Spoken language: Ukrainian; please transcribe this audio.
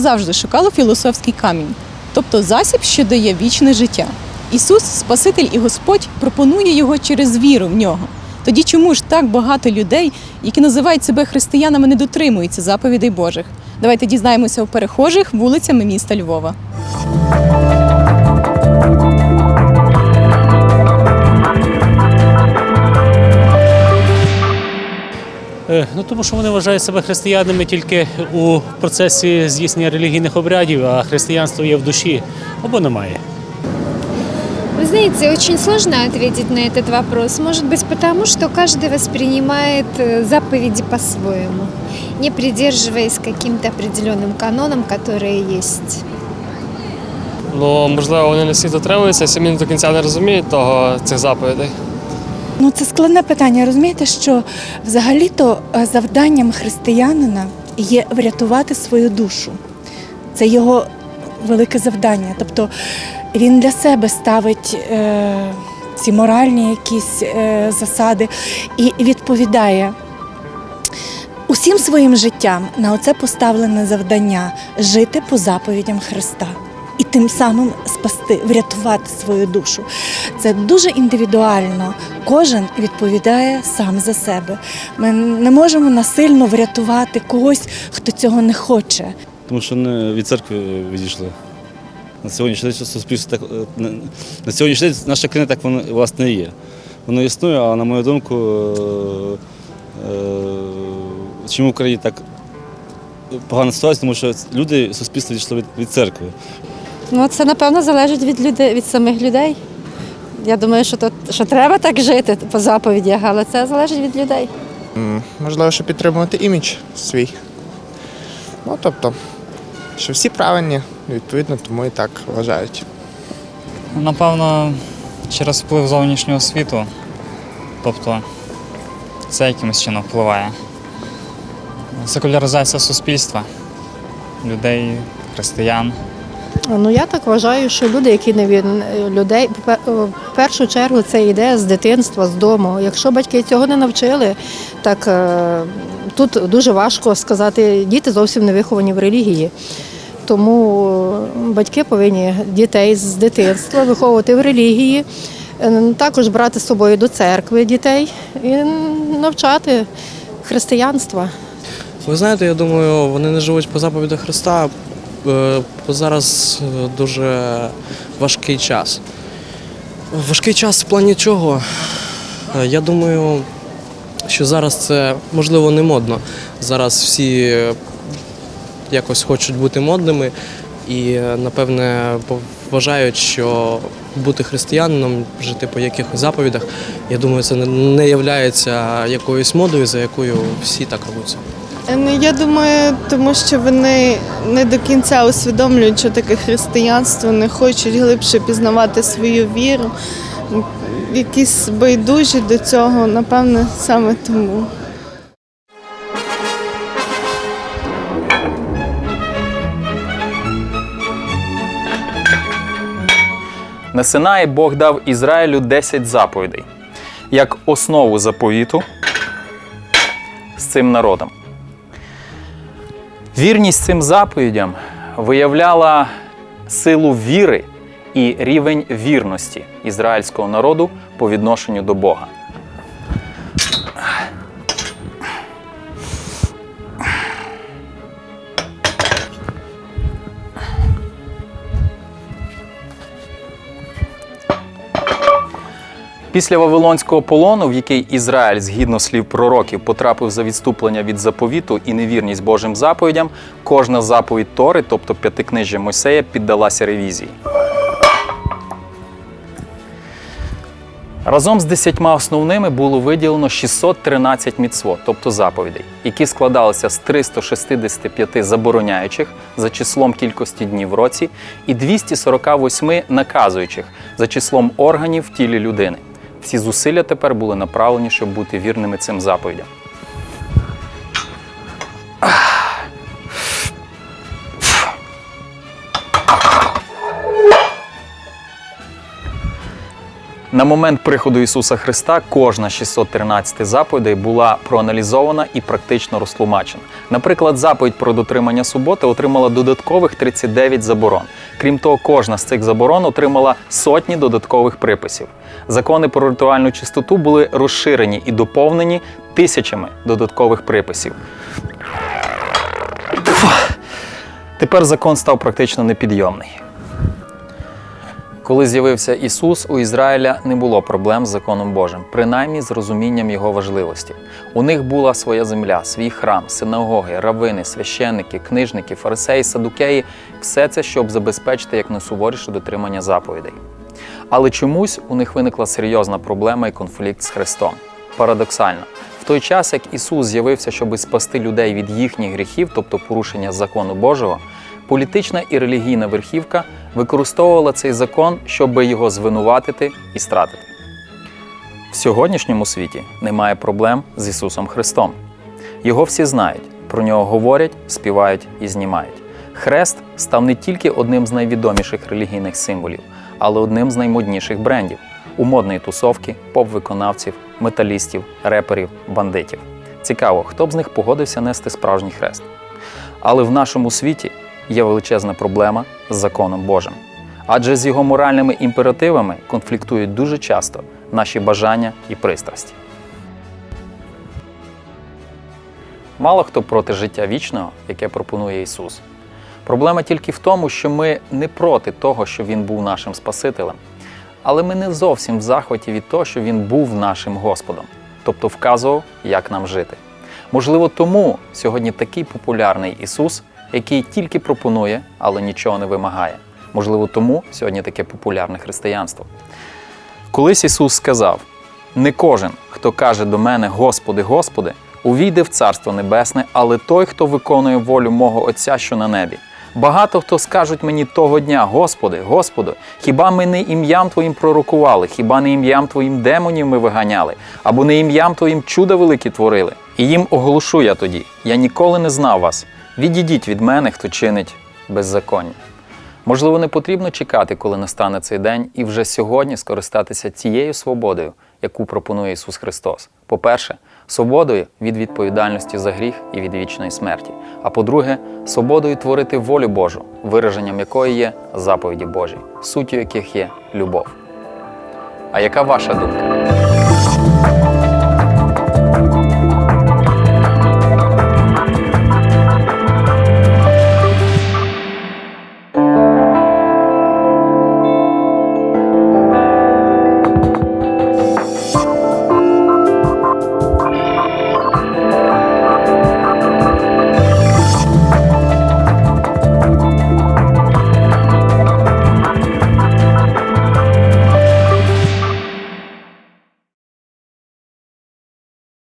завжди шукало філософський камінь, тобто засіб, що дає вічне життя. Ісус, Спаситель і Господь, пропонує його через віру в нього. Тоді чому ж так багато людей, які називають себе християнами, не дотримуються заповідей Божих? Давайте дізнаємося у перехожих вулицями міста Львова. Ну тому що вони вважають себе християнами тільки у процесі здійснення релігійних обрядів, а християнство є в душі або немає. Вы знаете, очень сложно ответить на этот вопрос. Может быть, потому что каждый воспринимает э, заповеди по-своему, не придерживаясь каким-то определенным канонам, которые есть. Ну, можливо, вони не всі дотримуються, самі не до кінця не розуміють того цих заповідей. Ну, це складне питання. Розумієте, що взагалі-то е, завданням християнина є врятувати свою душу. Це його велике завдання. Тобто він для себе ставить е, ці моральні якісь е, засади і відповідає усім своїм життям на оце поставлене завдання жити по заповідям Христа. І тим самим спасти, врятувати свою душу. Це дуже індивідуально. Кожен відповідає сам за себе. Ми не можемо насильно врятувати когось, хто цього не хоче. Тому що не від церкви відійшли. На сьогоднішній день суспільство так е, на- сьогоднішній день наша країна так воно власне є. Воно існує, а на мою думку, е, е, чому в Україні так погана ситуація, тому що люди, суспільство відійшло від, від церкви. Ну, це напевно залежить від людей, від самих людей. Я думаю, що, тут, що треба так жити по заповідях, але це залежить від людей. М, Можливо, щоб підтримувати імідж свій. Ну, тобто, що всі правильні, відповідно, тому і так вважають. Напевно, через вплив зовнішнього світу. Тобто це якимось чином впливає. Секуляризація суспільства, людей, християн. Ну я так вважаю, що люди, які не від людей, в першу чергу це йде з дитинства, з дому. Якщо батьки цього не навчили, так е, тут дуже важко сказати, діти зовсім не виховані в релігії. Тому батьки повинні дітей з дитинства виховувати в релігії, е, також брати з собою до церкви дітей і навчати християнства. Ви знаєте, я думаю, вони не живуть по заповідях Христа, е, зараз е, дуже важкий час. Важкий час в плані чого? Е, Я думаю, що зараз це можливо не модно. Зараз всі е, якось хочуть бути модними і, е, напевне, вважають, що бути християнином, жити по якихось заповідях, я думаю, це не- є якоюсь модою, за якою всі так рвуться. Ну, я думаю, тому що вони не до кінця усвідомлюють, що таке християнство, не хочуть глибше пізнавати свою віру. Якісь байдужі до цього, напевне, саме тому. На Синаї Бог дав Ізраїлю 10 заповідей як основу заповіту з цим народом. Вірність цим заповідям виявляла силу віри і рівень вірності ізраїльського народу по відношенню до Бога. Після Вавилонського полону, в який Ізраїль, згідно слів пророків, потрапив за відступлення від заповіту і невірність Божим заповідям, кожна заповідь Тори, тобто п'ятикнижжя Мойсея, піддалася ревізії. Разом з десятьма основними було виділено 613 міцвот, тобто заповідей, які складалися з 365 забороняючих за числом кількості днів в році і 248 наказуючих за числом органів в тілі людини. Всі зусилля тепер були направлені, щоб бути вірними цим заповідям. На момент приходу Ісуса Христа кожна 613 заповідей була проаналізована і практично розтлумачена. Наприклад, заповідь про дотримання суботи отримала додаткових 39 заборон. Крім того, кожна з цих заборон отримала сотні додаткових приписів. Закони про ритуальну чистоту були розширені і доповнені тисячами додаткових приписів. Тепер закон став практично непідйомний. Коли з'явився Ісус, у Ізраїля не було проблем з законом Божим, принаймні з розумінням його важливості. У них була своя земля, свій храм, синагоги, равини, священники, книжники, фарисеї, садукеї все це, щоб забезпечити якнайсуворіше дотримання заповідей. Але чомусь у них виникла серйозна проблема і конфлікт з Христом. Парадоксально, в той час, як Ісус з'явився, щоб спасти людей від їхніх гріхів, тобто порушення закону Божого, політична і релігійна верхівка використовувала цей закон, щоб його звинуватити і стратити. В сьогоднішньому світі немає проблем з Ісусом Христом. Його всі знають, про нього говорять, співають і знімають. Хрест став не тільки одним з найвідоміших релігійних символів, але одним з наймодніших брендів у модної тусовки, поп-виконавців, металістів, реперів, бандитів. Цікаво, хто б з них погодився нести справжній хрест. Але в нашому світі є величезна проблема з законом Божим. Адже з його моральними імперативами конфліктують дуже часто наші бажання і пристрасті. Мало хто проти життя вічного, яке пропонує Ісус. Проблема тільки в тому, що ми не проти того, що Він був нашим Спасителем, але ми не зовсім в захваті від того, що Він був нашим Господом, тобто вказував, як нам жити. Можливо, тому сьогодні такий популярний Ісус, який тільки пропонує, але нічого не вимагає. Можливо, тому сьогодні таке популярне християнство. Колись Ісус сказав: не кожен, хто каже до мене Господи, Господи, увійде в Царство Небесне, але той, хто виконує волю мого Отця, що на небі. Багато хто скажуть мені того дня, Господи, Господи, хіба ми не ім'ям Твоїм пророкували, хіба не ім'ям Твоїм демонів ми виганяли, або не ім'ям Твоїм чуда великі творили? І їм оголошу я тоді: я ніколи не знав вас. Відійдіть від мене, хто чинить беззаконня. Можливо, не потрібно чекати, коли настане цей день, і вже сьогодні скористатися цією свободою, яку пропонує Ісус Христос. По-перше, свободою від відповідальності за гріх і від вічної смерті. А по-друге, свободою творити волю Божу, вираженням якої є заповіді Божі, суттю яких є любов. А яка ваша думка?